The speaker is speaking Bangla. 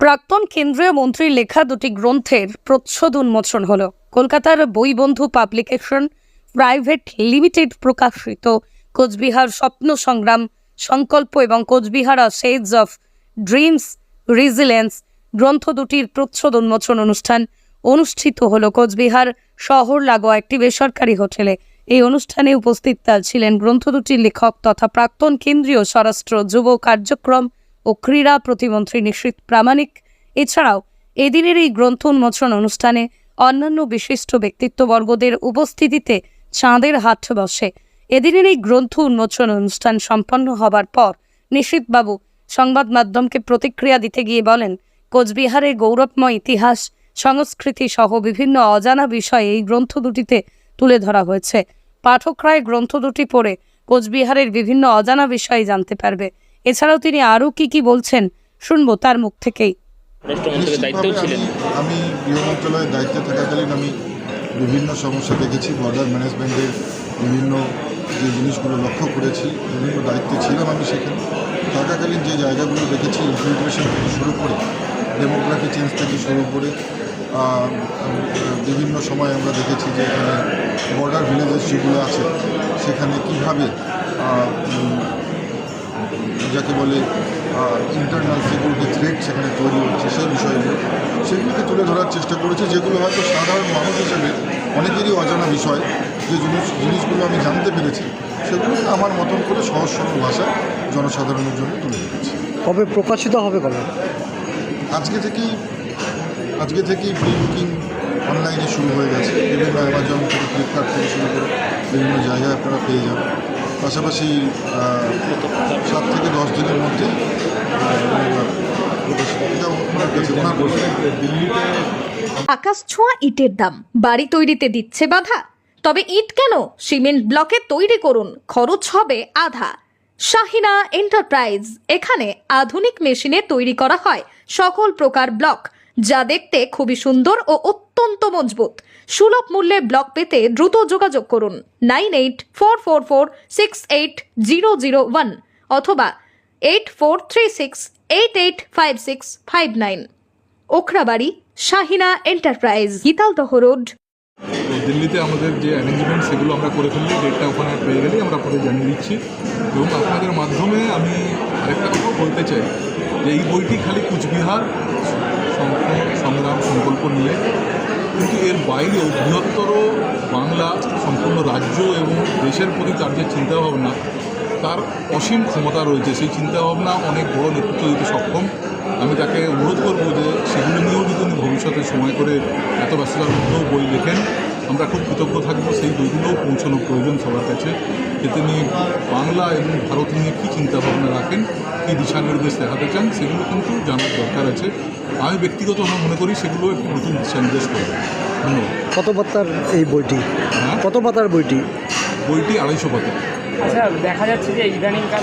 প্রাক্তন কেন্দ্রীয় মন্ত্রীর লেখা দুটি গ্রন্থের প্রচ্ছদ উন্মোচন হল। কলকাতার বইবন্ধু পাবলিকেশন প্রাইভেট লিমিটেড প্রকাশিত কোচবিহার স্বপ্ন সংগ্রাম, সংকল্প এবং Cooch Behar shades of dreams resilience গ্রন্থ দুটির প্রচ্ছদ উন্মোচন অনুষ্ঠান অনুষ্ঠিত হল। কোচবিহার শহর লাগোয়া একটি বেসরকারি হোটেলে। এই অনুষ্ঠানে উপস্থিত ছিলেন গ্রন্থ দুটির লেখক তথা প্রাক্তন কেন্দ্রীয় স্বরাষ্ট্র যুব কার্যক্রম ও ক্রীড়া প্রতিমন্ত্রী নিশ্চিত প্রামাণিক। এছাড়াও এদিনের এই গ্রন্থ উন্মোচন অনুষ্ঠানে অন্যান্য বিশিষ্ট ব্যক্তিত্ববর্গদের উপস্থিতিতে চাঁদের হাট বসে। এদিনের এই গ্রন্থ উন্মোচন অনুষ্ঠান সম্পন্ন হবার পর নিশীথবাবু সংবাদ মাধ্যমকে প্রতিক্রিয়া দিতে গিয়ে বলেন কোচবিহারের গৌরবময় ইতিহাস, সংস্কৃতি সহ বিভিন্ন অজানা বিষয় এই গ্রন্থ দুটিতে তুলে ধরা হয়েছে। পাঠকরা এই গ্রন্থ দুটি পড়ে কোচবিহারের বিভিন্ন অজানা বিষয় জানতে পারবে। এছাড়াও তিনি আরও কি কি বলছেন শুনব তার মুখ থেকেই। আমি গৃহ মন্ত্রণালয়ের দায়িত্বে থাকাকালীন আমি বিভিন্ন সমস্যা দেখেছি বর্ডার ম্যানেজমেন্টের বিভিন্ন যে জিনিসগুলো লক্ষ্য করেছি, বিভিন্ন দায়িত্বে ছিলাম আমি সেখানে। থাকাকালীন যে জায়গাগুলো দেখেছি ইনফিল্ট্রেশন থেকে শুরু করে ডেমোগ্রাফি চেঞ্জ থেকে শুরু করে বিভিন্ন সময় আমরা দেখেছি যে এখানে বর্ডার ভিলেজেস যেগুলো আছে, সেখানে কীভাবে যাকে বলে ইন্টারনাল সিকিউরিটি থ্রেট সেখানে তৈরি হচ্ছে সেই বিষয়গুলো। সেগুলোকে তুলে ধরার চেষ্টা করেছি যেগুলো হয়তো সাধারণ মানুষ হিসেবে অনেকেরই অজানা বিষয়। যে জিনিস জিনিসগুলো আমি জানতে পেরেছি সেগুলোকে আমার মতন করে সহজ সরল ভাষায় জনসাধারণের জন্য তুলে ধরেছি। কবে প্রকাশিত হবে কবে? আজকে থেকেই আজকে থেকেই প্রি বুকিং অনলাইনে শুরু হয়ে গেছে। বিভিন্ন অ্যামাজন থেকে ফ্লিপকার্ট থেকে শুরু করে বিভিন্ন জায়গায় আপনারা পেয়ে যাবেন। পাশাপাশি সাত থেকে দশ দিনের মধ্যে আকাশ ছোঁয়া ইটের দাম। বাড়ি তৈরিতে দিচ্ছে বাধা। তবে ইট কেন? সিমেন্ট ব্লকে তৈরি করুন, খরচ হবে আধা। শাহিনা এন্টারপ্রাইজ, এখানে আধুনিক মেশিনে তৈরি করা হয় সকল প্রকার ব্লক। যা দেখতে খুবই সুন্দর ও অত্যন্ত মজবুত। সুলভ মূল্যে ব্লক পেতে দ্রুত যোগাযোগ করুন nine eight four four four six eight zero zero one অথবা eight four three six eight eight five six five nine. Okhrabari, Shahina enterprise, Gitaldaha road. দিল্লিতে আমাদের যে অ্যারেঞ্জমেন্ট সেগুলো আমরা করে ফেললে ডেটটা ওখানে পেয়ে গেলেই আমরা পরে জানিয়ে দিচ্ছি। এবং আপনাদের মাধ্যমে আমি আরেকটা কথা বলতে চাই, যে এই বইটি খালি কুচবিহার সংগ্রাম সংকল্প নিলে, কিন্তু এর বাইরেও বৃহত্তর বাংলা সম্পূর্ণ রাজ্য এবং দেশের প্রতি তার যে চিন্তাভাবনা, তার অসীম ক্ষমতা রয়েছে। সেই চিন্তাভাবনা অনেক বড় নেতৃত্ব দিতে সক্ষম। আমি তাকে অনুরোধ করব যে সেগুলো নিয়েও যদি উনি ভবিষ্যতে সময় করে এত ব্যস্ততার মধ্যেও বই লেখেন। আমরা খুব কৃতজ্ঞ থাকব। সেই বইগুলোও পৌঁছানো প্রয়োজন সবার কাছে। যে তিনি বাংলা এবং ভারত নিয়ে কী চিন্তাভাবনা রাখেন কী দিশা নির্দেশ দেখাতে চান সেগুলো কিন্তু জানার দরকার আছে। আমি ব্যক্তিগতভাবে মনে করি সেগুলো একটি নতুন দিশা নির্দেশ করবে। ধন্যবাদ। কত পাতার এই বইটি হ্যাঁ। কত পাতার বইটি। বইটি আড়াইশো পাতা আচ্ছা দেখা যাচ্ছে যে ইদানিংকাল